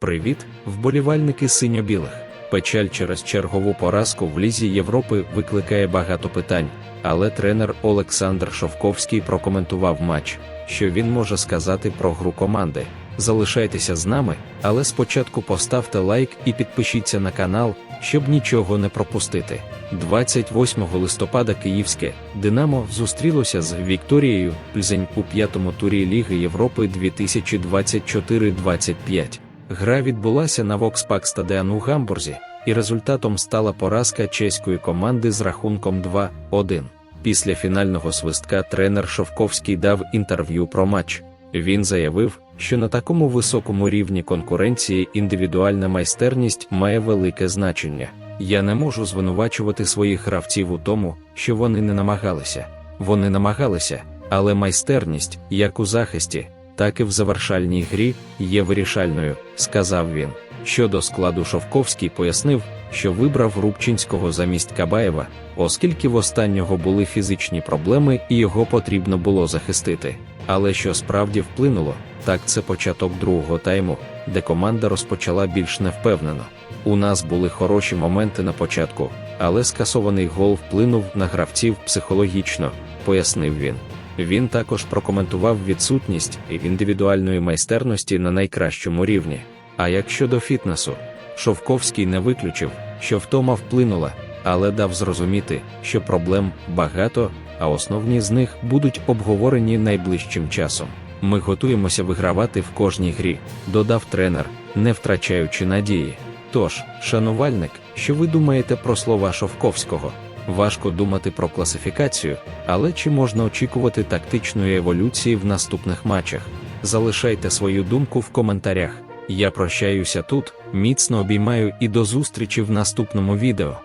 Привіт, вболівальники синьо-білих. Печаль через чергову поразку в Лізі Європи викликає багато питань, але тренер Олександр Шовковський прокоментував матч, що він може сказати про гру команди. Залишайтеся з нами, але спочатку поставте лайк і підпишіться на канал, щоб нічого не пропустити. 28 листопада Київське Динамо зустрілося з Вікторією Пльзень у п'ятому турі Ліги Європи 2024-25. Гра відбулася на Вокспак стадіон у Гамбурзі, і результатом стала поразка чеської команди з рахунком 2-1. Після фінального свистка тренер Шовковський дав інтерв'ю про матч. Він заявив, що на такому високому рівні конкуренції індивідуальна майстерність має велике значення. Я не можу звинувачувати своїх гравців у тому, що вони не намагалися. Вони намагалися, але майстерність, як у захисті, так і в завершальній грі, є вирішальною, сказав він. Щодо складу Шовковський пояснив, що вибрав Рубчинського замість Кабаєва, оскільки в останнього були фізичні проблеми і його потрібно було захистити. Але що справді вплинуло, так це початок другого тайму, де команда розпочала більш невпевнено. У нас були хороші моменти на початку, але скасований гол вплинув на гравців психологічно, пояснив він. Він також прокоментував відсутність індивідуальної майстерності на найкращому рівні. А як щодо фітнесу, Шовковський не виключив, що втома вплинула, але дав зрозуміти, що проблем багато, а основні з них будуть обговорені найближчим часом. Ми готуємося вигравати в кожній грі, додав тренер, не втрачаючи надії. Тож, шанувальник, що ви думаєте про слова Шовковського? Важко думати про класифікацію, але чи можна очікувати тактичної еволюції в наступних матчах? Залишайте свою думку в коментарях. Я прощаюся тут, міцно обіймаю і до зустрічі в наступному відео.